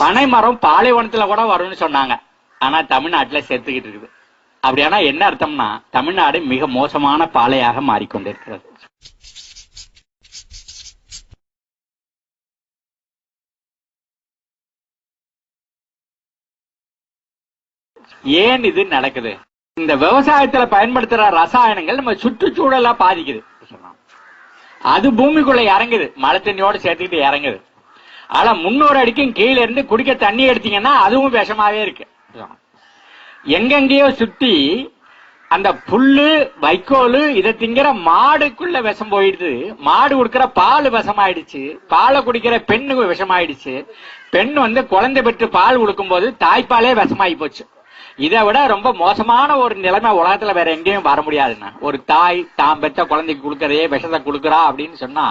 பனை மரம் பாலைவனத்துல கூட வரும்னு சொன்னாங்க. ஆனா தமிழ்நாட்டுல சேர்த்துக்கிட்டு இருக்குது. அப்படியானா என்ன அர்த்தம்னா தமிழ்நாடு மிக மோசமான பாலையாக மாறிக்கொண்டிருக்கிறது ஏன் இது நடக்குது? இந்த விவசாயத்துல பயன்படுத்துற ரசாயனங்கள் நம்ம சுற்றுச்சூழலா பாதிக்குது. அது பூமிக்குள்ள இறங்குது. மழை தண்ணியோட சேர்த்துக்கிட்டு இறங்குது. ஆனா முன்னூறு அடிக்கும் கீழே இருந்து குடிக்க தண்ணி எடுத்தீங்கன்னா அதுவும் விஷமாவே இருக்கு. எங்கெங்கேயோ சுத்தி அந்த புல்லு வைக்கோலு இதை திங்கிற மாடுக்குள்ள விஷம் போயிடுது. மாடு கொடுக்கிற பால் விஷமாயிடுச்சு. பாலை குடிக்கிற பெண்ணுக்கு விஷமாயிடுச்சு. பெண் வந்து குழந்தை பெற்று பால் கொடுக்கும்போது தாய்ப்பாலே விஷமாயி போச்சு. இதை விட ரொம்ப மோசமான ஒரு நிலைமை உலகத்துல வேற எங்கேயும் வர முடியாதுண்ணா. ஒரு தாய் தாம் பெற்ற குழந்தைக்கு கொடுக்கறதே விஷத்தை கொடுக்குறா அப்படின்னு சொன்னா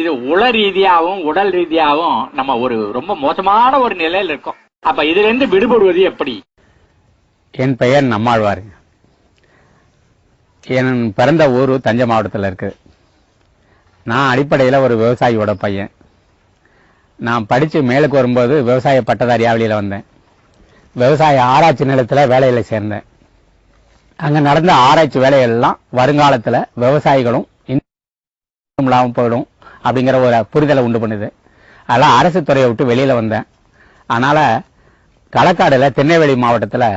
இது உள ரீதியாவும் உடல் ரீதியாவும் நம்ம ஒரு ரொம்ப மோசமான ஒரு நிலையில இருக்கோம். அப்ப இதுல இருந்து விடுபடுவது எப்படி? என் பெயர் நம்மாழ்வார். என் பிறந்த ஊர் தஞ்சை மாவட்டத்தில் இருக்கு. நான் அடிப்படையில் ஒரு விவசாயியோட பையன். நான் படித்து மேலுக்கு வரும்போது விவசாய பட்டதாரியாவளியில் வந்தேன். விவசாய ஆராய்ச்சி நிலையத்தில் வேலையில் சேர்ந்தேன். அங்கே நடந்த ஆராய்ச்சி வேலைகள்லாம் வருங்காலத்தில் விவசாயிகளும் இன்னும் இல்லாமல் போயிடும் அப்படிங்கிற ஒரு புரிதலை உண்டு பண்ணுது. அதெல்லாம் அரசு துறையை விட்டு வெளியில் வந்தேன். அதனால் களக்காடில் திருநெல்வேலி மாவட்டத்தில்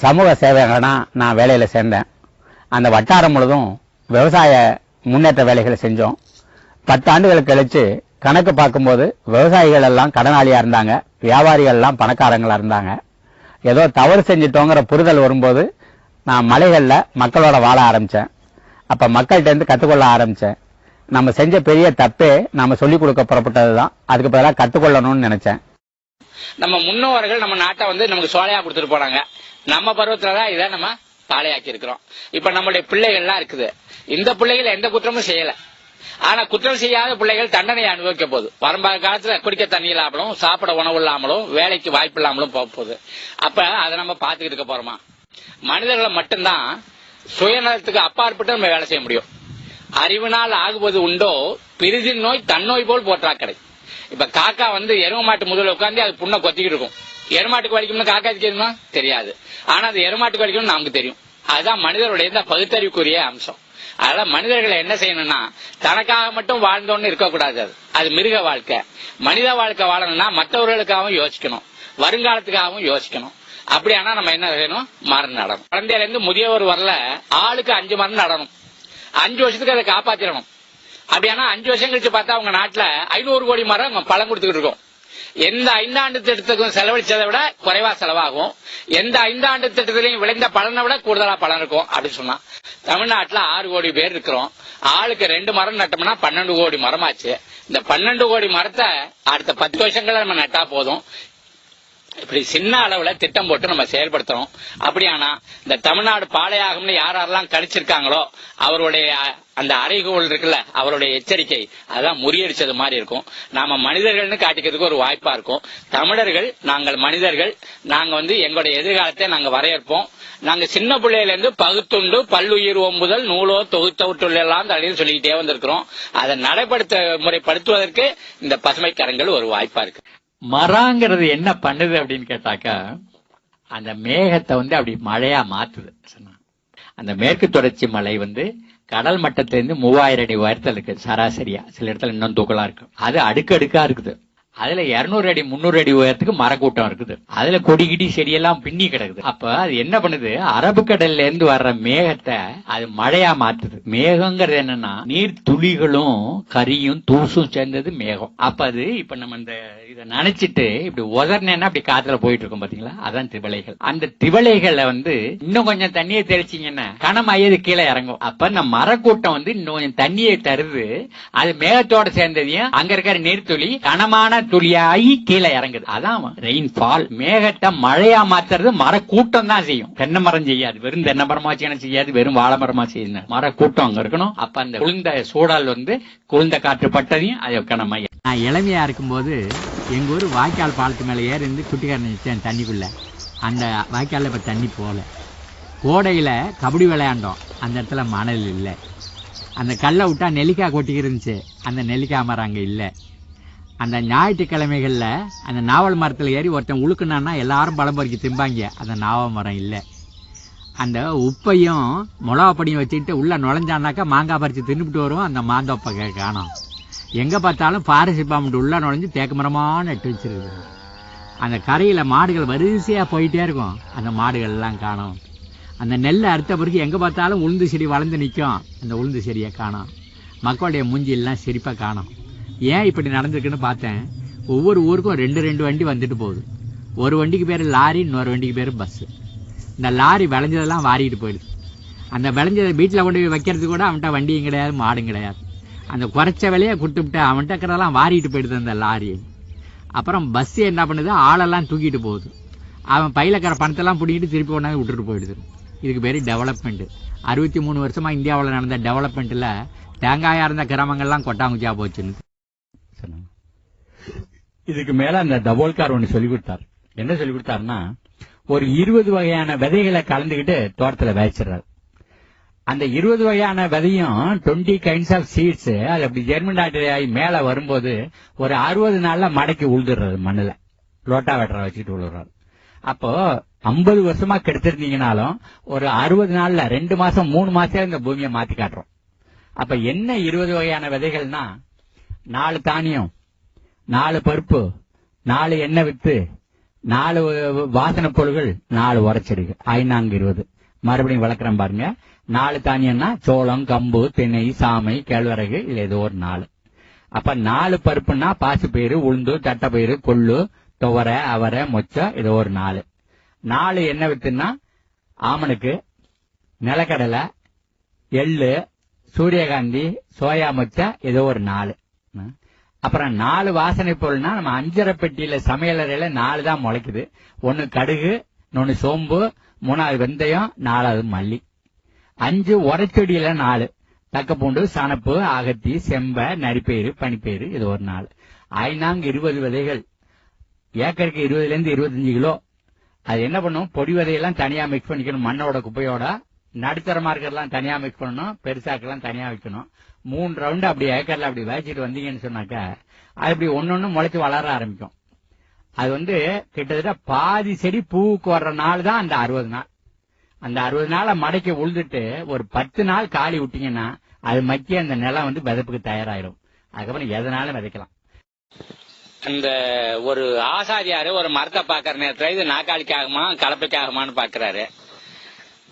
சமூக சேவைகளாக நான் வேலையில் சேர்ந்தேன். அந்த வட்டாரம் முழுதும் விவசாய முன்னேற்ற வேலைகளை செஞ்சோம். பத்து ஆண்டுகள் கணக்கு பார்க்கும்போது விவசாயிகள் எல்லாம் கடனாளியாக இருந்தாங்க வியாபாரிகள் எல்லாம் பணக்காரங்களாக இருந்தாங்க. ஏதோ தவறு செஞ்சிட்டோங்கிற புரிதல் வரும்போது நான் மலைகளில் மக்களோட வாழ ஆரம்பித்தேன் அப்போ மக்கள்கிட்டேருந்து கற்றுக்கொள்ள ஆரம்பித்தேன் நம்ம செஞ்ச பெரிய தப்பே நம்ம சொல்லிக் கொடுக்க புறப்பட்டதுதான். அதுக்கு பதிலாக கற்றுக்கொள்ளணும்னு நினச்சேன். நம்ம முன்னோர்கள் நம்ம நாட்டை வந்து நமக்கு சோலையா கொடுத்துட்டு போனாங்க. நம்ம பருவத்துல தான் இதை நம்ம தாலையாக்கி இருக்கிறோம் இப்ப நம்மளுடைய பிள்ளைகள்லாம் இருக்குது. இந்த பிள்ளைகள் எந்த குற்றமும் செய்யலை. ஆனா குற்றம் செய்யாத பிள்ளைகள் தண்டனை அனுபவிக்க போகுது. வரும்பாத காலத்துல குடிக்க தண்ணி இல்லாமலும் சாப்பிட உணவு இல்லாமலும் வேலைக்கு வாய்ப்பு இல்லாமலும் போக போகுது. அப்ப அதை நம்ம பாத்துக்கிட்டு இருக்க போறோமா? மனிதர்களை மட்டும்தான் சுயநலத்துக்கு அப்பாற்பட்டு நம்ம வேலை செய்ய முடியும். அறிவினால் ஆகுவது உண்டோ பிரிதின் நோய் தன்னோய் போல் போற்றா கடை இப்ப காக்கா வந்து எரும மாட்டு முதல்ல உட்காந்து அது புண்ணை கொத்திக்கிட்டு இருக்கும். எருமாட்டுக்கு வலிக்கும்னு காக்கா தெரியுமா? தெரியாது. ஆனா அது எருமாட்டுக்கு வலிக்கும்னு நமக்கு தெரியும். அதுதான் மனிதருடைய இந்த பகுத்தறிவுக்குரிய அம்சம். அதனால மனிதர்களை என்ன செய்யணும்னா தனக்காக மட்டும் வாழ்ந்தோன்னு இருக்கக்கூடாது அது. அது மிருக வாழ்க்கை. மனித வாழ்க்கை வாழணும்னா மற்றவர்களுக்காகவும் யோசிக்கணும். வருங்காலத்துக்காகவும் யோசிக்கணும். அப்படியானா நம்ம என்ன செய்யணும்? மரம் நடணும். குழந்தையில இருந்து முதியவர் வரல ஆளுக்கு அஞ்சு மரம் நடணும். அஞ்சு வருஷத்துக்கு அதை காப்பாத்திடணும் அப்படியானா அஞ்சு வருஷம் கழிச்சு பார்த்தா அவங்க நாட்டுல ஐநூறு கோடி மரம் பழம் கொடுத்துக்கிட்டு இருக்கோம். எந்த ஐந்தாண்டு திட்டத்துக்கும் செலவழிச்சதை விட குறைவா செலவாகும். எந்த ஐந்தாண்டு திட்டத்திலையும் விளைந்த பலனை விட கூடுதலா பலன் இருக்கும் அப்படின்னு சொன்னா தமிழ்நாட்டில் ஆறு கோடி பேர் இருக்கிறோம். ஆளுக்கு ரெண்டு மரம் நட்டோம்னா பன்னெண்டு கோடி மரமாச்சு. இந்த பன்னெண்டு கோடி மரத்தை அடுத்த பத்து வருஷங்களை நம்ம நட்டா போதும். இப்படி சின்ன அளவுல திட்டம் போட்டு நம்ம செயல்படுத்துறோம். அப்படியானா இந்த தமிழ்நாடு பாளையாகும்னு யார் யாரெல்லாம் கணிச்சிருக்காங்களோ அவருடைய அந்த அறைகோல் இருக்குல்ல அவருடைய எச்சரிக்கை. அதான் முறியடிச்சது மாதிரி இருக்கும். நாம மனிதர்கள்னு காட்டிக்கிறதுக்கு ஒரு வாய்ப்பா இருக்கும். தமிழர்கள் நாங்கள் மனிதர்கள் நாங்க வந்து எங்களுடைய எதிர்காலத்தை நாங்க வரையறுப்போம். நாங்க சின்ன பிள்ளையில இருந்து பகுத்துண்டு பல்லுயிர் ஒம்புதல் நூலோ தொகுத்தவுற்றுள்ளெல்லாம் தலையில் சொல்லிக்கிட்டே வந்திருக்கிறோம். அதை நடைபடுத்த முறைப்படுத்துவதற்கு இந்த பசுமை கரங்கள் ஒரு வாய்ப்பா இருக்கு. மரங்கிறது என்ன பண்ணுது அப்படின்னு கேட்டாக்கா அந்த மேகத்தை வந்து அப்படி மழையா மாத்துது. சொன்னா அந்த மேற்கு தொடர்ச்சி மலை வந்து கடல் மட்டத்திலிருந்து மூவாயிரம் அடி உயரத்தில் இருக்கு சராசரியா. சில இடத்துல இன்னும் தூக்கலா இருக்கு. அது அடுக்கடுக்கா இருக்குது. அதுல இருநூறு அடி முன்னூறு அடி உயரத்துக்கு மரக்கூட்டம் இருக்குது. அதுல கொடி கிடி செடியெல்லாம் பின்னி கிடக்குது. அப்ப அது என்ன பண்ணுது? அரபு கடல்ல இருந்து வர்ற மேகத்தை அது மழையா மாத்துது. மேகங்கிறது என்னன்னா நீர் துளிகளும் கரியும் தூசும் சேர்ந்தது மேகம். அப்ப அது இப்ப நம்ம இந்த இதை நினைச்சிட்டு இப்படி உதர்னேன்னா அப்படி காத்துல போயிட்டு இருக்கும் பாத்தீங்களா? அதான் திவளைகள் அந்த திவளைகளை வந்து இன்னும் கொஞ்சம் தண்ணியை தெளிச்சீங்கன்னா ஐயது கீழே இறங்கும். அப்ப இந்த மரக்கூட்டம் வந்து இன்னும் கொஞ்சம் தண்ணியை தருது. அது மேகத்தோட சேர்ந்ததையும் அங்க இருக்கிற நீர்த்துளி கனமான துளியாகி கீழே இறங்குது. அதான் ரெயின் ஃபால் மேகத்தை மழையா மாத்துறது மர கூட்டம் தான் செய்யும். தென்னை மரம் செய்யாது. வெறும் தென்னை மரமா செய்யணும் செய்யாது. வெறும் வாழை மரமா செய்யணும். மர கூட்டம் அங்க இருக்கணும். அப்ப அந்த குளிர்ந்த சூழல் வந்து குளிர்ந்த காற்று பட்டதையும் அது மையம். நான் இளமையா இருக்கும்போது எங்க ஊர் வாய்க்கால் பாலத்து மேல ஏறி இருந்து குட்டிக்காரன் நிச்சயம் தண்ணிக்குள்ள. அந்த வாய்க்காலில் இப்ப தண்ணி போகல கோடையில கபடி விளையாண்டோம். அந்த இடத்துல மணல் இல்லை. அந்த கல்லை விட்டா நெல்லிக்காய் கொட்டிக்கிருந்துச்சு. அந்த நெல்லிக்காய் மரம் அங்க இல்லை. அந்த ஞாயிற்றுக்கிழமைகளில் அந்த நாவல் மரத்தில் ஏறி ஒருத்தன் உழுக்குனான்னா எல்லாரும் பழம் பறிக்க திம்பாங்க. அந்த நாவல் மரம் இல்லை. அந்த உப்பையும் மிளகாப்படியும் வச்சுக்கிட்டு உள்ளே நுழைஞ்சானாக்கா மாங்காய் பறித்து தின்னுபிட்டு வருவோம். அந்த மாந்தோப்பை காணும். எங்கே பார்த்தாலும் பாரசி பாம்பு உள்ளே நுழைஞ்சு தேக்கு மரமாக நட்டு வச்சிருக்கு அந்த கரையில் மாடுகள் வரிசையாக போயிட்டே இருக்கும். அந்த மாடுகள் எல்லாம் காணும். அந்த நெல்லை அறுத்த பிறகு எங்கே பார்த்தாலும் உளுந்து செடி வளர்ந்து நிற்கும் அந்த உளுந்து செடியை காணும். மக்களுடைய மூஞ்சியெல்லாம் செரிப்பாக காணும். ஏன் இப்படி நடந்திருக்குன்னு பார்த்தேன். ஒவ்வொரு ஊருக்கும் ரெண்டு ரெண்டு வண்டி வந்துட்டு போகுது. ஒரு வண்டிக்கு பேர் லாரி இன்னொரு வண்டிக்கு பேர் பஸ்ஸு இந்த லாரி விளைஞ்சதெல்லாம் வாரிட்டு போயிடுது. அந்த விளைஞ்சதை வீட்டில் கொண்டு போய் வைக்கிறதுக்கு கூட அவன்கிட்ட வண்டியும் கிடையாது மாடும் கிடையாது. அந்த குறைச்ச விலையை கொடுத்துவிட்டு அவன்கிட்ட இருக்கிறதெல்லாம் வாரிட்டு போயிடுது அந்த லாரியை அப்புறம் பஸ்ஸு என்ன பண்ணுது? ஆளெல்லாம் தூக்கிட்டு போகுது. அவன் பையில் இருக்கிற பணத்தெல்லாம் பிடிக்கிட்டு திருப்பி கொண்டாந்து விட்டுட்டு போயிடுது. இதுக்கு பேர் டெவலப்மெண்ட்டு அறுபத்தி மூணு வருஷமாக இந்தியாவில் நடந்த டெவலப்மெண்ட்டில் தேங்காயாக இருந்த கிராமங்கள்லாம் கொட்டாங்குச்சியாக போச்சுன்னு. இதுக்கு மேல அந்த தபோல்கார் ஒண்ணு சொல்லி கொடுத்தார் என்ன சொல்லி கொடுத்தாருன்னா ஒரு இருபது வகையான விதைகளை கலந்துகிட்டு தோட்டத்துல விதைச்சிடுறாரு. அந்த இருபது வகையான விதையும் டுவெண்ட்டி கைண்ட்ஸ் ஆஃப் சீட்ஸ் அது அப்படி ஜெர்மன் ஆகி மேல வரும்போது ஒரு அறுபது நாள்ல மடக்கி உழுதுடுறாரு மண்ணுல. லோட்டா வெட்டரை வச்சுட்டு உழுறாரு அப்போ ஐம்பது வருஷமா கெடுத்திருந்தீங்கனாலும் ஒரு அறுபது நாள்ல ரெண்டு மாசம் மூணு மாசம் இந்த பூமியை மாத்தி காட்டுறோம். அப்ப என்ன இருபது வகையான விதைகள்னா நாலு தானியம் நாலு பருப்பு நாலு எண்ணெய் வித்து நாலு வாசனை பொருள்கள் நாலு உரைச்செடிகள். ஐநான்கு இருபது மறுபடியும் வளர்க்குறேன் பாருங்க. நாலு தானியம்னா சோளம் கம்பு திணை சாமை கேழ்வரகு இதுல ஏதோ ஒரு நாலு. அப்ப நாலு பருப்புன்னா பாசிப்பயிறு உளுந்து தட்டைப்பயிறு கொள்ளு துவரை அவரை மொச்சை ஏதோ ஒரு நாலு. நாலு எண்ணெய் வித்துன்னா ஆமனுக்கு நிலக்கடலை எள்ளு சூரியகாந்தி சோயா மொச்சை ஏதோ ஒரு நாலு. அப்புறம் நாலு வாசனை பொருள்னா நம்ம அஞ்சரை பெட்டியில சமையலறையில நாலு தான் முளைக்குது. ஒன்னு கடுகு இன்னொன்னு சோம்பு மூணாவது வெந்தயம் நாலாவது மல்லி. அஞ்சு உரைச்செடியில நாலு. தக்கப்பூண்டு சணப்பு அகத்தி செம்ப நரிப்பயிறு பனிப்பயிறு இது ஒரு நாள் ஐநாங்கு இருபது விதைகள். ஏக்கருக்கு இருபதுல இருந்து இருபத்தஞ்சு கிலோ. அது என்ன பண்ணும்? பொடி விதையெல்லாம் தனியா மிக்ஸ் பண்ணிக்கணும். மண்ணோட குப்பையோட. நடுத்தரமா இருக்கிறதெல்லாம் தனியா மிக்ஸ் பண்ணணும் பெருசாக்கெல்லாம் தனியா வைக்கணும். மூணு ரவுண்டு அப்படி ஏக்கர்ல அப்படி விதைச்சிட்டு வந்தீங்கன்னு சொன்னாக்கா அது இப்படி ஒன்னொன்னு முளைச்சு வளர ஆரம்பிக்கும். அது வந்து கிட்டத்தட்ட பாதி செடி பூவுக்கு வர்ற நாள் தான் அந்த அறுபது நாள். அந்த அறுபது நாளை மடக்கி உழுதுட்டு ஒரு பத்து நாள் காலி விட்டீங்கன்னா அது மக்கி அந்த நிலம் வந்து விதப்புக்கு தயாராயிடும் அதுக்கப்புறம் எதனாலும் விதைக்கலாம். அந்த ஒரு ஆசாரியாரு ஒரு மரத்தை பாக்குற நேரத்துல இது நாக்காளிக்காகுமா கலப்பைக்காகுமான்னு பாக்குறாரு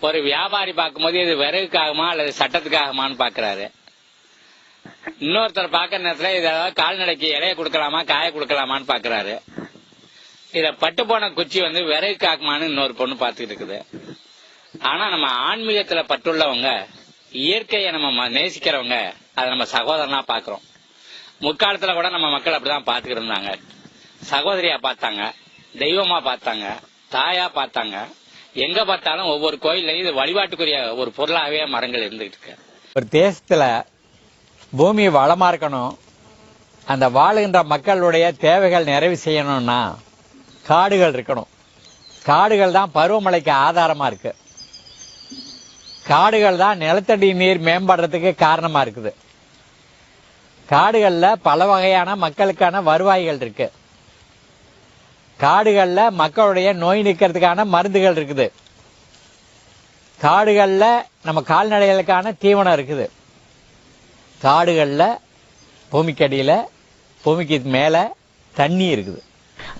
ஒரு வியாபாரி பார்க்கும்போது இது விறகுக்காகுமா அல்லது சட்டத்துக்காகுமான்னு பாக்குறாரு இன்னொருத்தர் பாக்குற நேரத்துல இது ஏதாவது கால்நடைக்கு இலைய கொடுக்கலாமா காய கொடுக்கலாமான்னு பாக்குறாரு இத பட்டு போன குச்சி வந்து விறகுக்காகுமான்னு இன்னொரு பொண்ணு பார்த்துட்டு இருக்குது. ஆனா நம்ம ஆன்மீகத்துல பட்டுள்ளவங்க இயற்கையை நம்ம ம- நேசிக்கிறவங்க அதை நம்ம சகோதரனா பாக்குறோம் முற்காலத்துல கூட நம்ம மக்கள் அப்படிதான் பாத்துக்கிட்டு இருந்தாங்க. சகோதரியா பார்த்தாங்க தெய்வமா பார்த்தாங்க தாயா பார்த்தாங்க. எங்க பார்த்தாலும் ஒவ்வொரு கோயில்லையும் இது வழிபாட்டுக்குரிய ஒரு பொருளாகவே மரங்கள் இருந்துகிட்டு இருக்கு. ஒரு தேசத்துல பூமி வளமா இருக்கணும் அந்த வாழுகின்ற மக்களுடைய தேவைகள் நிறைவு செய்யணும்னா காடுகள் இருக்கணும். காடுகள் தான் பருவமழைக்கு ஆதாரமா இருக்கு. காடுகள் தான் நிலத்தடி நீர் மேம்படுறதுக்கு காரணமா இருக்குது. காடுகளில் பல வகையான மக்களுக்கான வருவாய்கள் இருக்குது காடுகளில் மக்களுடைய நோய் நிற்கிறதுக்கான மருந்துகள் இருக்குது. காடுகளில் நம்ம கால்நடைகளுக்கான தீவனம் இருக்குது. காடுகளில் பூமிக்கடியில் பூமிக்கு மேலே தண்ணி இருக்குது.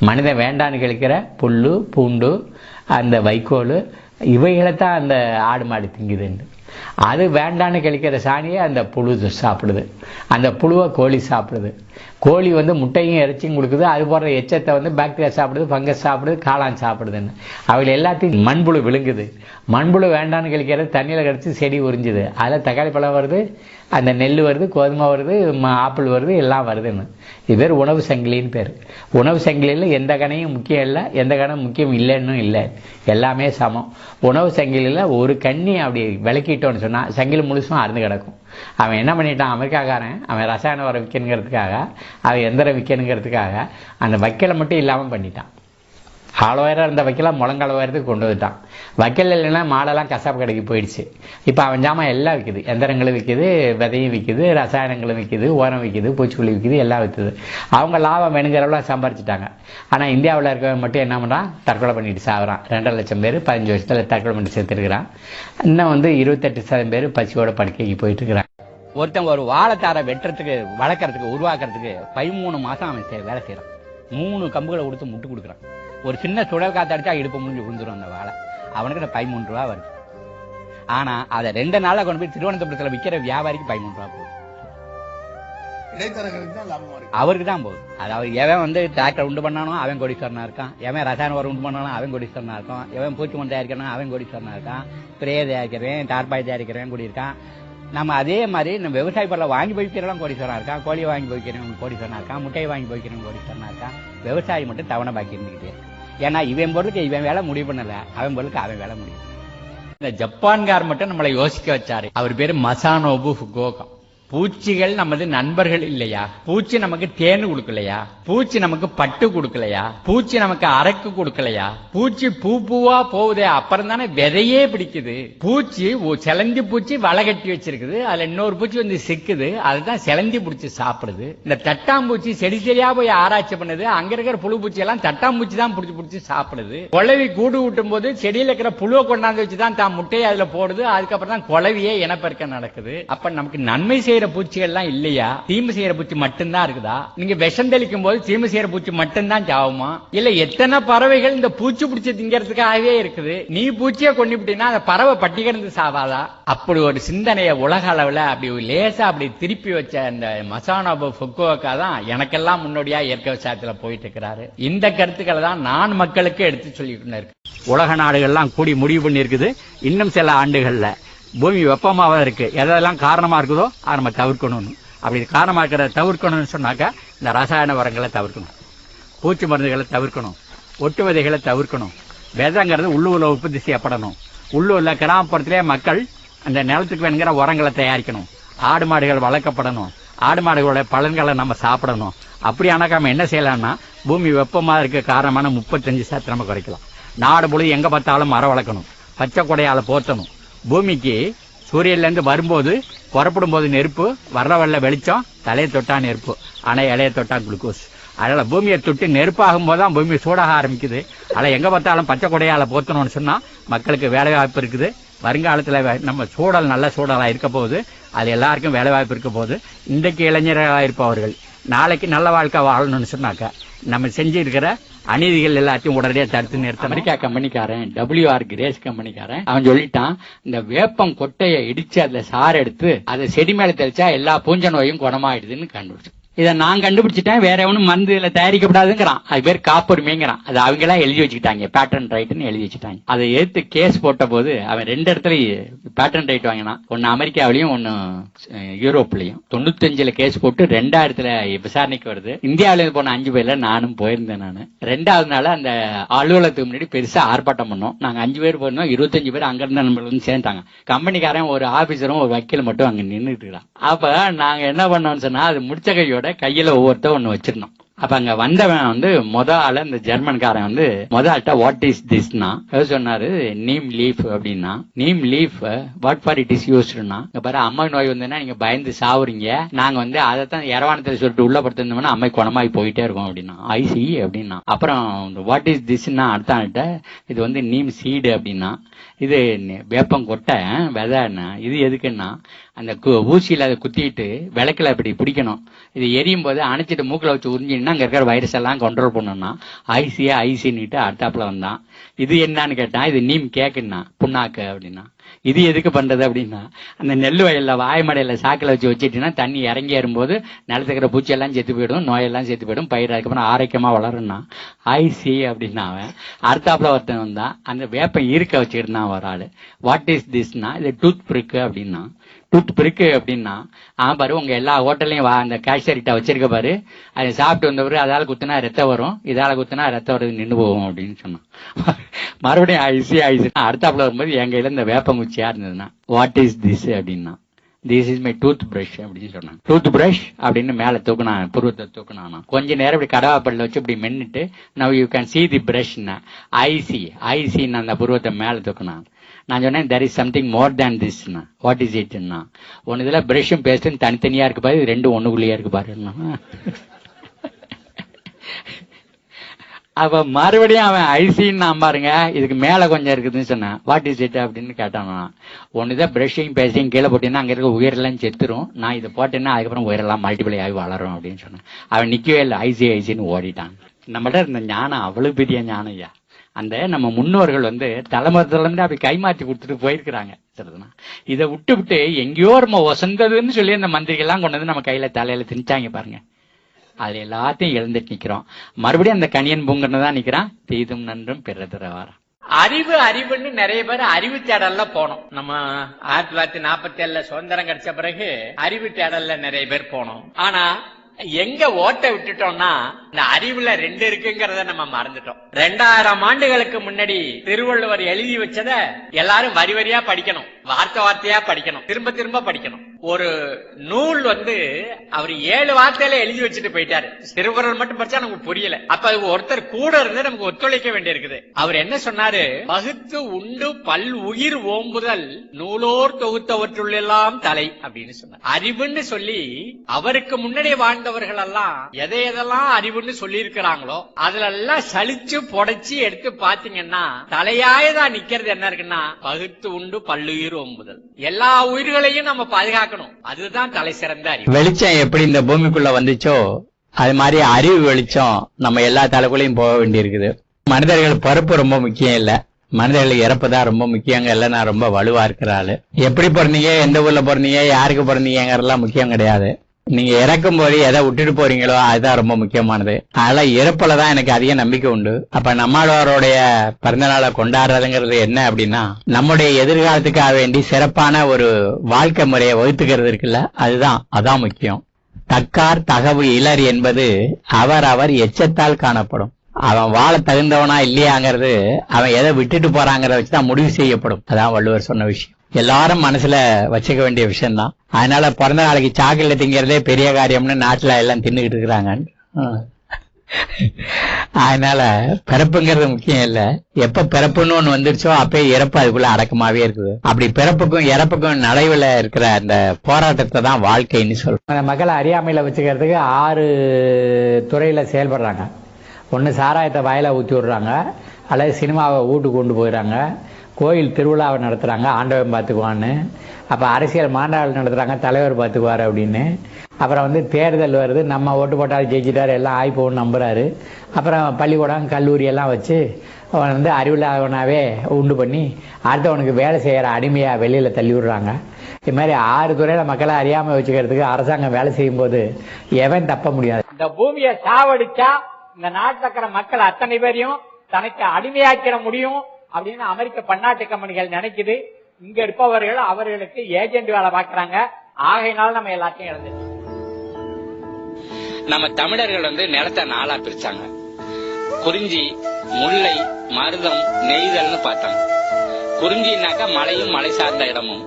மனிதன் வேண்டான்னு கழிக்கிற புல்லு பூண்டு அந்த வைக்கோல் இவைகளை தான் அந்த ஆடு மாடு திங்குதுன்னு அது வேண்டான்னு கழிக்கிற சாணியை அந்த புழு சாப்பிடுது. அந்த புழுவை கோழி சாப்பிடுது. கோழி வந்து முட்டையும் இறைச்சியும் கொடுக்குது அது போடுற எச்சத்தை வந்து பாக்டீரியா சாப்பிடுது ஃபங்கஸ் சாப்பிடுது காளான் சாப்பிடுதுன்னு. அவள் எல்லாத்தையும் மண்புழு விழுங்குது. மண்புழு வேண்டான்னு கழிக்கிறது தண்ணியில் கிடச்சி செடி உறிஞ்சுது. அதில் தக்காளி பழம் வருது அந்த நெல் வருது கோதுமை வருது ஆப்பிள் வருது எல்லாம் வருதுன்னு. இது பேர் உணவு சங்கிலின்னு பேர். உணவு சங்கிலியில் எந்த கணையும் முக்கியம் இல்லை எந்த கணம் முக்கியம் இல்லைன்னு இல்லை. எல்லாமே சமம். உணவு சங்கிலியில் ஒரு கண்ணி அப்படி விளக்கிட்டோன்னு சொன்னால் சங்கிலி முழுசும் அறுந்து கிடக்கும். அவன் என்ன பண்ணிட்டான்? அமெரிக்காக்காரன். அவன் ரசாயன உரம் விற்கணுங்கிறதுக்காக அவன் எந்திரம் விற்கணுங்கிறதுக்காக அந்த வைக்கலை மட்டும் இல்லாமல் பண்ணிட்டான். ஆலோயராக இருந்த வைக்கலாம் முழங்கால் உயரத்துக்கு கொண்டு வந்துட்டான். வைக்கல் இல்லைன்னா மாடெல்லாம் கசாப்பு கடைக்கு போயிடுச்சு. இப்போ அவன் ஜாமான் எல்லாம் விற்குது எந்திரங்களும் விற்குது விதையும் விற்குது ரசாயனங்களும் விற்குது உரம் விற்குது பூச்சிக்கொல்லி விற்குது எல்லாம் விற்குது அவங்க லாபம் வேணுங்கிறவெல்லாம் சம்பாரிச்சிட்டாங்க. ஆனால் இந்தியாவில் இருக்கவன் மட்டும் என்ன பண்ணுறான் தற்கொலை பண்ணிட்டு சாகுறான் ரெண்டரை லட்சம் பேர் பதினஞ்சு வருஷத்தில் தற்கொலை பண்ணிட்டு சேர்த்துருக்கிறான் இன்னும் வந்து இருபத்தெட்டு சதவீதம் பேர் பசியோட படுக்கைக்கு போயிட்டு இருக்கிறான் ஒருத்தவங்க ஒரு வாழைத்தாரை வெட்டுறதுக்கு வளர்க்கறதுக்கு உருவாக்குறதுக்கு பதிமூணு மாசம் அவன் வேலை செய்யறான் மூணு கம்புகளை கொடுத்து முட்டு கொடுக்குறான். ஒரு சின்ன சுழல் காத்து அடிச்சா இடுப்பு முடிஞ்சு விழுந்துரும் அந்த வாழை. அவனுக்கு பதிமூணு ரூபா வருது. ஆனா அதை ரெண்டு நாள்ல கொண்டு போய் திருவனந்தபுரத்துல விற்கிற வியாபாரிக்கு பதிமூணு ரூபா போகுது. அவருக்கு தான் போகுது. அதாவது எவன் வந்து டிராக்டர் உண்டு பண்ணானோ அவன் கோடீஸ்வரனா இருக்கான். எவன் ரசாயன உரம் உண்டு பண்ணானோ அவன் கோடீஸ்வரனா இருக்கான். எவன் பூச்சி மருந்து தயாரிக்கிறானோ அவன் கோடீஸ்வரனா இருக்கான். ஸ்ப்ரே தயாரிக்கிறேன் டார்பாய் தயாரிக்கிறேன் கூடி இருக்கான். நம்ம அதே மாதிரி நம்ம விவசாய பொருளை வாங்கி போய்க்கிறலாம் கோடீஸ்வரனா இருக்கான். கோழியை வாங்கி போய்க்கிறவங்க கோடீஸ்வரனா இருக்கான். முட்டையை வாங்கி போய்க்கிறவங்க கோடீஸ்வரனா இருக்கான். விவசாயி மட்டும் தவணை பாக்கி இருந்துகிட்டே ஏன்னா இவன் பொருளுக்கு இவன் வேலை முடிவு பண்ணல. அவன் பொருளுக்கு அவன் வேலை முடிவு. இந்த ஜப்பான்கார் மட்டும் நம்மளை யோசிக்க வச்சாரு. அவர் பேரு மசானோபு ஃபுகோகா பூச்சிகள் நமது நண்பர்கள் இல்லையா? பூச்சி நமக்கு தேன் கொடுக்கலையா? பூச்சி நமக்கு பட்டு கொடுக்கலையா? பூச்சி நமக்கு அரக்கு கொடுக்கலையா? பூச்சி பூ பூவா போகுதே அப்புறம் தானே விதையே பிடிக்குது. பூச்சி ஒ- பூச்சி வலை கட்டி வச்சிருக்குது. அதுல இன்னொரு பூச்சி வந்து சிக்குது. அதுதான் சிலந்தி பிடிச்சி சாப்பிடுது. இந்த தட்டாம்பூச்சி செடி செடியா போய் ஆராய்ச்சி பண்ணுது. அங்க இருக்கிற புழு பூச்சி எல்லாம் தட்டாம்பூச்சி தான் பிடிச்சி பிடிச்சி சாப்பிடுது. குளவி கூடு ஊட்டும் போது செடியில இருக்கிற புழுவை கொண்டாந்து வச்சு தான் தான் முட்டையை அதுல போடுது. அதுக்கப்புறம் தான் குழவியே இனப்பெருக்கம் நடக்குது. அப்ப நமக்கு நன்மை செய்யற பூச்சிகள் எல்லாம் இல்லையா? தீமை செய்யற பூச்சி மட்டும்தான் இருக்குதா? நீங்க விஷம் தெளிக்கும் போது தீமை செய்யற பூச்சி மட்டும்தான் சாவுமா? இல்ல எத்தனை பறவைகள் இந்த பூச்சி பிடிச்சி திங்கிறதுக்காகவே இருக்குது? நீ பூச்சியை கொண்டுபிட்டீங்கன்னா அந்த பறவை பட்டி கிடந்து சாவாதா? அப்படி ஒரு சிந்தனையை உலக அளவுல அப்படி லேசா அப்படி திருப்பி வச்ச அந்த மசானோபு ஃபுக்கோக்கா தான் எனக்கெல்லாம் முன்னோடியா இயற்கை விவசாயத்துல போயிட்டு இருக்கிறாரு இந்த கருத்துக்களை தான் நான் மக்களுக்கு எடுத்து சொல்லிட்டு இருக்கேன் உலக நாடுகள்லாம் கூடி முடிவு பண்ணி இருக்குது இன்னும் சில ஆண்டுகள்ல பூமி வெப்பமாக இருக்கு எதெல்லாம் காரணமாக இருக்குதோ அதை நம்ம தவிர்க்கணும்னு. அப்படி காரணமாக இருக்கிறத தவிர்க்கணும்னு சொன்னாக்கா இந்த ரசாயன உரங்களை தவிர்க்கணும். பூச்சி மருந்துகளை தவிர்க்கணும். ஒட்டு விதைகளை தவிர்க்கணும். விதைங்கிறது உள்ளூரில் உற்பத்தி செய்யப்படணும். உள்ளூரில் கிராமப்புறத்திலே மக்கள் அந்த நிலத்துக்கு வேணுங்கிற உரங்களை தயாரிக்கணும். ஆடு மாடுகள் வளர்க்கப்படணும். ஆடு மாடுகளோட பலன்களை நம்ம சாப்பிடணும். அப்படியானாக்கா நம்ம என்ன செய்யலாம்னா பூமி வெப்பமாக இருக்க காரணமான முப்பத்தஞ்சு சதத்தை நம்ம குறைக்கலாம். நாடு பொழுது எங்கே பார்த்தாலும் மரம் வளர்க்கணும். பச்சை கொடையால் போற்றணும் பூமிக்கு சூரியன்லேருந்து வரும்போது புறப்படும் போது நெருப்பு வர்ற வரல வெளிச்சம் தலையை தொட்டா நெருப்பு ஆனால் இலைய தொட்டா குளுக்கோஸ். அதனால் பூமியை தொட்டு நெருப்பாகும் போது தான் பூமி சூடாக ஆரம்பிக்குது. அதில் எங்கே பார்த்தாலும் பச்சை குடையால் போத்தணும்னு சொன்னால் மக்களுக்கு வேலை வாய்ப்பு இருக்குது. வருங்காலத்தில் நம்ம சூழல் நல்ல சூழலாக இருக்க போகுது. அது எல்லாருக்கும் வேலை வாய்ப்பு இருக்க போகுது. இன்றைக்கு இளைஞர்களாக இருப்பவர்கள் நாளைக்கு நல்ல வாழ்க்கை வாழணும்னு சொன்னாக்க நம்ம செஞ்சிருக்கிற அநீதிகள் எல்லாத்தையும் உடனே தடுத்து நிறுத்த அமெரிக்கா கம்பெனிக்காரன் டபிள்யூ ஆர் கிரேஸ் கம்பெனிக்காரன் அவன் சொல்லிட்டான் இந்த வேப்பம் கொட்டையை இடிச்சு அதுல சாறு எடுத்து அதை செடி மேல தெளிச்சா எல்லா பூஞ்ச நோயும் குணமாயிடுதுன்னு கண்டுபிடிச்சு இதை நான் கண்டுபிடிச்சிட்டேன் வேற எவனும் மருந்து இதுல தயாரிக்கப்படாதுங்கிறான். அது பேர் காப்புரிமைங்கிறான். அது அவங்க எல்லாம் எழுதி வச்சுக்கிட்டாங்க. பேட்டன் ரைட்னு எழுதி வச்சுட்டாங்க. அதை எடுத்து கேஸ் போட்ட போது அவன் ரெண்டு இடத்துல பேட்டன் ரைட் வாங்கினான். ஒன்னு அமெரிக்காவிலயும் ஒன்னு யூரோப்லயும் தொண்ணூத்தஞ்சுல கேஸ் போட்டு ரெண்டாயிரத்துல விசாரணைக்கு வருது. இந்தியாவில போன அஞ்சு பேர்ல நானும் போயிருந்தேன் நானு. ரெண்டாவது நாள் அந்த அலுவலகத்துக்கு முன்னாடி பெருசா ஆர்ப்பாட்டம் பண்ணோம். நாங்க அஞ்சு பேர் போயிருந்தோம். இருபத்தஞ்சு பேர் அங்க இருந்த நண்பர்கள் வந்து சேர்ந்தாங்க கம்பெனிக்காரன் ஒரு ஆபீசரும் ஒரு வக்கீல் மட்டும் அங்க நின்றுட்டு இருக்கான். அப்ப நாங்க என்ன பண்ணோம்னு சொன்னா அது முடிச்ச கையோட கையில ஒவ்வொருத்தர் ஒண்ணு வச்சிருந்தோம். அப்ப அங்க வந்தவன் வந்து முத ஆள இந்த ஜெர்மன்காரன் வந்து முத ஆள்கிட்ட வாட் இஸ் திஸ்னா சொன்னாரு நீம் லீஃப் அப்படின்னா neem leaf what for it is யூஸ்டுனா இங்க பாரு அம்மை நோய் வந்ததுன்னா நீங்க பயந்து சாவுறீங்க. நாங்க வந்து அதை தான் இரவானத்தில் சொல்லிட்டு உள்ள படுத்திருந்தோம்னா அம்மை குணமாய் போயிட்டே இருக்கும் அப்படின்னா ஐசி அப்படின்னா. அப்புறம் வாட் இஸ் திஸ்னா அடுத்த ஆள்கிட்ட இது வந்து நீம் சீடு அப்படின்னா இது வேப்பங்கொட்டை வேப்பம் கொட்டை விதைன்னா இது எதுக்குன்னா அந்த கு- ஊசியில அதை குத்திட்டு விளக்குல இப்படி பிடிக்கணும். இது எரியும் போது அணைச்சிட்டு மூக்கில் வச்சு உறிஞ்சின்னா அங்க இருக்கிற வைரஸ் எல்லாம் கண்ட்ரோல் பண்ணணும்னா ஐசியா ஐசின்னுட்டு அடுத்தாப்புல வந்தான். இது என்னன்னு கேட்டான் இது நீம் கேக்குன்னா புண்ணாக்கு அப்படின்னா. இது எதுக்கு பண்றது அப்படின்னா அந்த நெல் வயல்ல வாய்மடையில சாக்கில் வச்சு வச்சுட்டுன்னா தண்ணி இறங்கி ஏறும்போது நிலத்துக்கிற பூச்சியெல்லாம் செத்து போயிடும் நோயெல்லாம் செத்து போயிடும் பயிர் அதுக்கப்புறம் ஆரோக்கியமா வளரும்னா. ஐசி அப்படின்னா அவன் அடுத்தாப்புல ஒருத்தன் வந்தான் அந்த வேப்பம் இருக்க வச்சுக்கிட்டு ஒரு ஆள். வாட் இஸ் திஸ்னா இது டூத் பிரிக்கு அப்படின்னா டூத் பிரிக்கு அப்படின்னா ஆ பாரு உங்க எல்லா ஹோட்டல்லையும் வா அந்த கேஷரிட்ட வச்சிருக்க பாரு. அதை சாப்பிட்டு வந்தவரு அதால குத்துனா ரத்தம் வரும் இதால குத்துனா ரத்தம் வருது நின்று போகும் அப்படின்னு சொன்னான். மறுபடியும் ஐசி ஐசி அடுத்தாப்புல வரும்போது என் கையில இந்த வேப்பங்குச்சியா இருந்ததுன்னா வாட் இஸ் திஸ் அப்படின்னா this is my tooth brush அப்படின்னு சொன்னாங்க டூத் பிரஷ் அப்படின்னு மேல தூக்குனான் புருவத்தை தூக்கினானா. கொஞ்ச நேரம் இப்படி கடவாப்பல்ல வச்சு இப்படி மென்னுட்டு now you can see the பிரஷ்னா I see ஐசின்னு அந்த புருவத்தை மேல தூக்குனான். நான் சொன்னேன் there is something more than this what is இட்னா ஒன்னு இதுல பிரஷும் பேஸ்டும் தனித்தனியா இருக்கு பாரு இது ரெண்டும் ஒண்ணுக்குள்ளேயே இருக்கு பாருன்னா அப்ப மறுபடியும் அவன் ஐசின்னு நான் பாருங்க இதுக்கு மேல கொஞ்சம் இருக்குதுன்னு சொன்னேன். வாட் இஸ் இட் அப்படின்னு கேட்டான். ஒண்ணுதான் பிரஷிங் பேசிங் கீழே போட்டீங்கன்னா அங்க இருக்க உயிரெல்லாம் செத்துரும். நான் இதை போட்டேன்னா அதுக்கப்புறம் உயிரெல்லாம் மல்டிபிளை ஆகி வளரும் அப்படின்னு சொன்னேன். அவன் நிக்கவே இல்லை. ஐசி ஐசின்னு ஓடிட்டான். நம்மகிட்ட இருந்த ஞானம் அவ்வளவு பெரிய ஞானம் ஐயா. அந்த நம்ம முன்னோர்கள் வந்து தலைமுறை இருந்து அப்படி கைமாற்றி கொடுத்துட்டு போயிருக்கிறாங்க. சரிதானா? இதை விட்டு விட்டு எங்கேயோ நம்ம ஒசந்ததுன்னு சொல்லி அந்த மந்திரிகள்லாம் கொண்டு வந்து நம்ம கையில தலையில திணிச்சாங்க பாருங்க. அதுல எல்லாத்தையும் எழுந்துட்டு நிக்கிறோம். மறுபடியும் அந்த கணியன் பூங்கன்னு தான் நிக்கிறான். தீதும் நன்றும் பிறதுறவாரம் அறிவு அறிவுன்னு நிறைய பேர் அறிவு தேடல்ல போனோம். நம்ம ஆயிரத்தி தொள்ளாயிரத்தி நாற்பத்தி ஏழுல சுதந்திரம் கிடைச்ச பிறகு அறிவு தேடல்ல நிறைய பேர் போனோம். ஆனா எங்க ஓட்ட விட்டுட்டோம்னா இந்த அறிவுல ரெண்டு இருக்குங்கிறத நம்ம மறந்துட்டோம். ரெண்டாயிரம் ஆண்டுகளுக்கு முன்னாடி திருவள்ளுவர் எழுதி வச்சத எல்லாரும் வரி வரியா படிக்கணும். வார்த்தை வார்த்தையா படிக்கணும். திரும்ப திரும்ப படிக்கணும். ஒரு நூல் வந்து அவர் ஏழு வார்த்தையில எழுதி வச்சுட்டு போயிட்டாரு. திருக்குறள் மட்டும் படிச்சா நமக்கு புரியல. அப்ப அது ஒருத்தர் கூட இருந்து நமக்கு ஒத்துழைக்க வேண்டியிருக்குது. அவர் என்ன சொன்னாரு? பகுத்து உண்டு பல் உயிர் ஓம்புதல் நூலோர் தொகுத்தவற்றுள்ளெல்லாம் தலை அப்படின்னு சொன்னார். அறிவுன்னு சொல்லி அவருக்கு முன்னாடி வாழ்ந்தவர்கள் எல்லாம் எதை எதெல்லாம் அறிவு சொல்லி இருக்கிறாங்களோ அதுல எல்லாம் சலிச்சு புடைச்சு எடுத்து பாத்தீங்கன்னா தலையாயதா நிக்கிறது என்ன இருக்குன்னா பகுத்து உண்டு பல்லுயிர் ஒம்புதல் எல்லா உயிர்களையும் நம்ம பாதுகாக்கணும். அதுதான் தலை சிறந்த அறிவு. வெளிச்சம் எப்படி இந்த பூமிக்குள்ள வந்துச்சோ அது மாதிரி அறிவு வெளிச்சம் நம்ம எல்லா தலைக்குள்ளேயும் போக வேண்டியிருக்குது. மனிதர்கள் பருப்பு ரொம்ப முக்கியம் இல்ல. மனிதர்கள் இறப்பு தான் ரொம்ப முக்கியங்க இல்ல நான் ரொம்ப வலுவா இருக்கிற ஆளு. எப்படி பிறந்தீங்க எந்த ஊர்ல பிறந்தீங்க யாருக்கு பிறந்தீங்கிறதெல்லாம் முக்கியம் கிடையாது. நீங்க இறக்கும் போது எதை விட்டுட்டு போறீங்களோ அதுதான் ரொம்ப முக்கியமானது. அதனால இறப்புல தான் எனக்கு அதிக நம்பிக்கை உண்டு. அப்ப நம்மளவருடைய பிறந்த நாளை கொண்டாடுறதுங்கிறது என்ன அப்படின்னா நம்முடைய எதிர்காலத்துக்காக வேண்டி சிறப்பான ஒரு வாழ்க்கை முறையை வகுத்துக்கிறது இருக்குல்ல அதுதான் அதான் முக்கியம். தக்கார் தகவு இலர் என்பது அவர் அவர் எச்சத்தால் காணப்படும். அவன் வாழ தகுந்தவனா இல்லையாங்கிறது அவன் எதை விட்டுட்டு போறாங்கிறத வச்சுதான் முடிவு செய்யப்படும். அதான் வள்ளுவர் சொன்ன விஷயம். எல்லாரும் மனசுல வச்சுக்க வேண்டிய விஷயம் தான் அதனால பிறந்த நாளைக்கு சாக்லேட் திங்கிறதே பெரிய காரியம்னு நாட்டுல எல்லாம் தின்னுகிட்டு இருக்கிறாங்க அதனால பிறப்புங்கிறது முக்கியம் இல்ல. எப்ப பிறப்புன்னு ஒண்ணு வந்துருச்சோ அப்பயே இறப்பு அதுக்குள்ள அடக்கமாவே இருக்குது. அப்படி பிறப்புக்கும் இறப்புக்கும் நடைவுல இருக்கிற அந்த போராட்டத்தை தான் வாழ்க்கைன்னு சொல்றோம். அந்த மக்களை அறியாமையில வச்சுக்கிறதுக்கு ஆறு துறையில செயல்படுறாங்க. ஒன்று சாராயத்தை வயல ஊற்றி விடுறாங்க. அல்லது சினிமாவை வீட்டுக்கு கொண்டு போயிடுறாங்க. கோயில் திருவிழாவை நடத்துகிறாங்க ஆண்டவன் பார்த்துக்குவான்னு. அப்போ அரசியல் மாநாடு நடத்துகிறாங்க தலைவர் பார்த்துக்குவார் அப்படின்னு. அப்புறம் வந்து தேர்தல் வருது. நம்ம ஓட்டு போட்டார் ஜெயிச்சிட்டாரு. எல்லாம் ஆய்ப்போன்னு நம்புகிறாரு அப்புறம் பள்ளிக்கூடம் கல்லூரி எல்லாம் வச்சு அவன் வந்து அறிவில்லாதவனாகவே உண்டு பண்ணி அடுத்தவனுக்கு வேலை செய்கிற அடிமையாக வெளியில் தள்ளி விடுறாங்க. இது மாதிரி ஆறு துறையில் மக்களை அறியாமல் வச்சுக்கிறதுக்கு அரசாங்கம் வேலை செய்யும்போது எவன் தப்ப முடியாது. இந்த பூமியை சாவடிச்சா இந்த நாட்டில் இருக்கிற மக்கள் அத்தனை பேரையும் தனக்கு அடிமையாக்கிட முடியும். அப்படின்னு அமெரிக்க பன்னாட்டு கம்பெனிகள் நினைக்குது. இங்க இருப்பவர்கள் அவர்களுக்கு ஏஜென்ட் வேலை பாக்குறாங்க ஆகையினால நம்ம எல்லாத்தையும் இழந்துட்டோம். நம்ம தமிழர்கள் வந்து நிலத்தை நாளா பிரிச்சாங்க. குறிஞ்சி முல்லை மருதம் நெய்தல்னு பார்த்தாங்க குறிஞ்சினாக்கா மலையும் மலை சார்ந்த இடமும்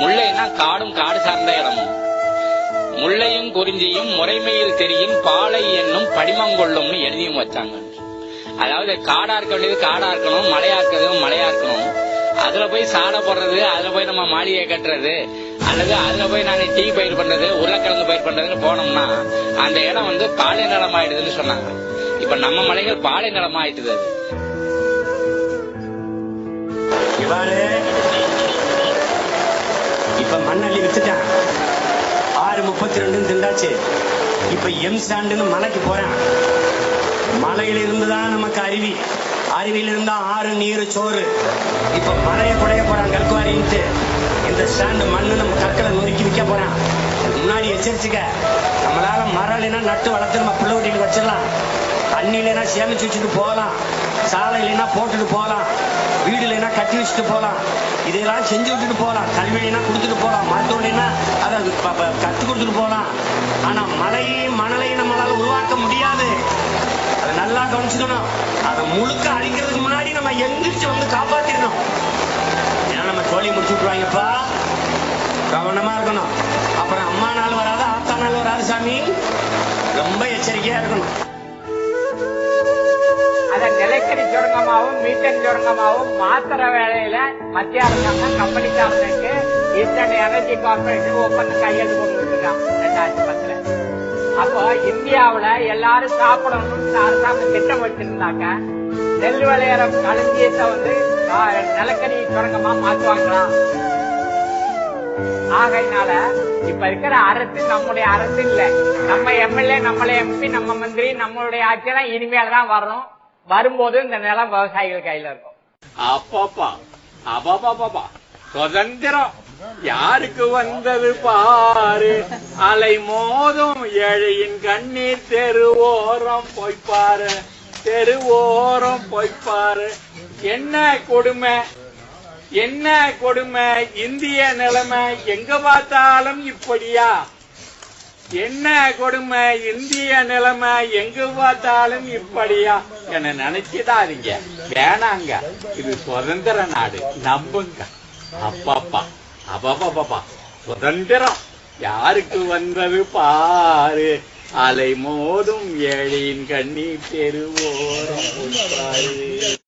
முல்லைன்னா காடும் காடு சார்ந்த இடமும். முல்லையும் குறிஞ்சியும் முறைமையில் தெரியும் பாலை என்னும் படிமங்கொள்ளும்னு எழுதியும் வச்சாங்க. அதாவது காடா இருக்க வேண்டியது காடா இருக்கணும் மலையா இருக்கிறது மலையா இருக்கணும். அதுல போய் சாலை போடுறது அதுல போய் நம்ம மாளிகை கட்டுறது அல்லது அதுல போய் நாங்க டீ பயிர் பண்றது உருளைக்கிழங்கு பயிர் பண்றதுன்னு போனோம்னா அந்த இடம் வந்து பாலை நிலம் ஆயிடுதுன்னு சொன்னாங்க. இப்ப நம்ம மலைகள் பாலை நிலம் ஆயிட்டுது அது. இப்ப மண்ணள்ளி வித்துட்டான். ஆறு முப்பத்தி ரெண்டுன்னு திண்டாச்சு. இப்ப எம் சாண்டுன்னு மலைக்கு போறேன். மலையில இருந்துதான் நமக்கு அருவி. அருவியில் இருந்தா ஆறு நீர் சோறு. இப்ப மலையை குடைய போறான் கல்குவாரின்ட்டு. இந்த ஸ்டாண்டு மண்ணு நம்ம கற்களை நொறுக்கி விற்க போறான். முன்னாடி எச்சரிச்சுக்க. நம்மளால மரம் இல்லைன்னா நட்டு வளர்த்து நம்ம பிள்ளை வீட்டில் வச்சிடலாம். தண்ணி இல்லைன்னா சேமிச்சு வச்சுட்டு போகலாம். சாலை இல்லைன்னா போட்டுட்டு போகலாம். வீடு இல்லைன்னா கட்டி வச்சுட்டு போகலாம். இதெல்லாம் செஞ்சு விட்டுட்டு போகலாம். கல்வி இல்லைன்னா கொடுத்துட்டு போகலாம். மருத்துவம் இல்லைன்னா அதை கற்றுக் கொடுத்துட்டு போகலாம். ஆனால் மலையும் மணலையும் நம்மளால் உருவாக்க முடியாது. அதை நல்லா கவனிச்சுக்கணும். அதை முழுக்க அழிக்கிறதுக்கு முன்னாடி நம்ம எந்திரிச்சு வந்து காப்பாத்திடணும். ஏன்னா நம்ம தோழி முடிச்சு விட்டுருவாங்கப்பா. கவனமா இருக்கணும். அப்புறம் அம்மா நாள் வராது ஆத்தா நாள் வராது சாமி? ரொம்ப எச்சரிக்கையா இருக்கணும். அத நிலக்கரி சுரங்கமாவும் மீத்தன் சுரங்கமாவும் மாத்திர வேலையில மத்திய அரசாங்கம் கம்பெனிக்காரனுக்கு ஈஸ்டர்ன் எனர்ஜி கார்பரேஷன் ஒப்பந்த கையெழுத்து போட்டு ரெண்டாயிரத்தி பத்துல. அப்போ இந்தியாவுல எல்லாரும் சாப்பிடணும்னு அரசாங்கம் திட்டம் வச்சிருந்தாக்க நெல் விளையிற களஞ்சியத்தை வந்து நிலக்கரி சுரங்கமா மாத்துவாங்களா? ஆகையினால இப்ப இருக்கிற அரசு நம்முடைய அரசு இல்ல. நம்ம எம்எல்ஏ நம்மளே எம்பி நம்ம மந்திரி நம்மளுடைய ஆட்சியெல்லாம் இனிமேல் தான் வரணும் வரும்போது இந்த நிலம் விவசாயிகள் கையில இருக்கும். அப்பப்பா. அபாபாபாபா. சுதந்திரம். யாருக்கு வந்தது பாரு? அலை மோதும் ஏழையின் கண்ணீர் தெருவோரம் பொய்ப்பாரு தெருவோரம் பொய்ப்பாரு என்ன கொடுமை? என்ன கொடுமை? இந்திய நிலைமை எங்க பார்த்தாலும் இப்படியா? என்ன கொடுமை? இந்திய நிலைமை எங்க பார்த்தாலும் இப்படியா? என்ன நினைச்சுடாதீங்க. வேணாங்க. இது சுதந்திர நாடு. நம்புங்க. அப்பப்பா. அப்பப்பா சுதந்திரம். யாருக்கு வந்தது பாரு. அலை மோதும் ஏழின் கண்ணீர் தெருவோரம் பாரு